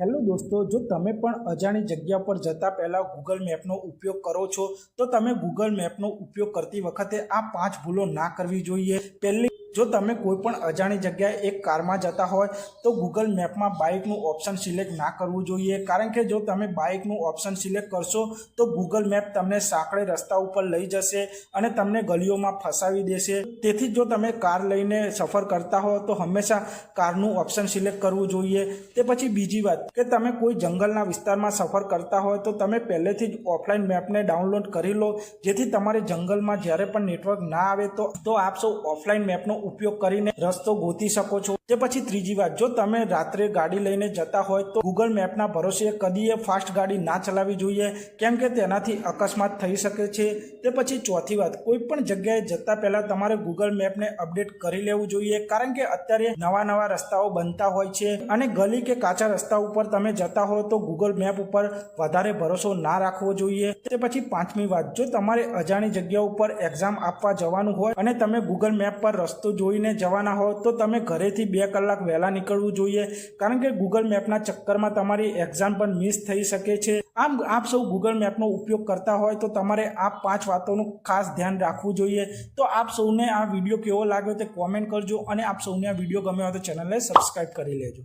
Hello દોસ્તો, જો તમે પણ અજાણી જગ્યા પર જતા પહેલાં ગૂગલ મેપનો ઉપયોગ કરો છો, તો તમે ગૂગલ મેપનો ઉપયોગ કરતી વખતે આ પાંચ ભૂલો ના કરવી જોઈએ. પહેલી જો તમે કોઈ પણ અજાણી જગ્યાએ એક કારમાં જતા હોય, તો ગૂગલ મેપમાં બાઇકનું ઓપ્શન સિલેક્ટ ના કરવું જોઈએ. કારણ કે જો તમે બાઇકનું ઓપ્શન સિલેક્ટ કરશો, તો ગૂગલ મેપ તમને સાંકડે રસ્તા ઉપર લઈ જશે અને તમને ગલીઓમાં ફસાવી દેશે. તેથી જો તમે કાર લઈને સફર કરતા હો, તો હંમેશા કારનું ઓપ્શન સિલેક્ટ કરવું જોઈએ. તે પછી બીજી વાત, કે તમે કોઈ જંગલના વિસ્તારમાં સફર કરતા હોય, તો તમે પહેલેથી જ ઓફલાઈન મેપને ડાઉનલોડ કરી લો. જેથી તમારે જંગલમાં જ્યારે પણ નેટવર્ક ના આવે, તો તો આપ સૌ ઓફલાઈન મેપનો ઉપયોગ કરીને રસ્તો ગોતી શકો છો. તે પછી ત્રીજી વાત, જો તમે રાત્રે ગાડી લઈને જતા હોય તો ગૂગલ મેપના ભરોસે કદીએ ફાસ્ટ ગાડી ના ચલાવવી જોઈએ, કેમ કે તેનાથી અકસ્માત થઈ શકે છે. તે પછી ચોથી વાત, કોઈ પણ જગ્યાએ જતા પહેલાં તમારે ગૂગલ મેપને અપડેટ કરી લેવું જોઈએ, કારણ કે અત્યારે નવા નવા રસ્તાઓ બનતા હોય છે અને ગલી કે કાચા રસ્તા ઉપર તમે જતા હો તો ગૂગલ મેપ ઉપર વધારે ભરોસો ના રાખવો જોઈએ. તે પછી પાંચમી વાત, જો તમારે અજાણી જગ્યા ઉપર એક્ઝામ આપવા જવાનું હોય અને તમે ગૂગલ મેપ પર રસ્તો જોઈને જવાના હો, તો તમે ઘરેથી બે કલાક વહેલા નીકળવું જોઈએ. કારણ કે ગૂગલ મેપના ચક્કરમાં તમારી એક્ઝામ પણ મિસ થઈ શકે છે. આમ આપ સૌ ગૂગલ મેપનો ઉપયોગ કરતા હોય તો તમારે આ પાંચ વાતોનું ખાસ ધ્યાન રાખવું જોઈએ. તો આપ સૌને આ વીડિયો કેવો લાગ્યો તે કોમેન્ટ કરજો અને આપ સૌને આ વીડિયો ગમ્યો હોય તો ચેનલને સબસ્ક્રાઈબ કરી લેજો.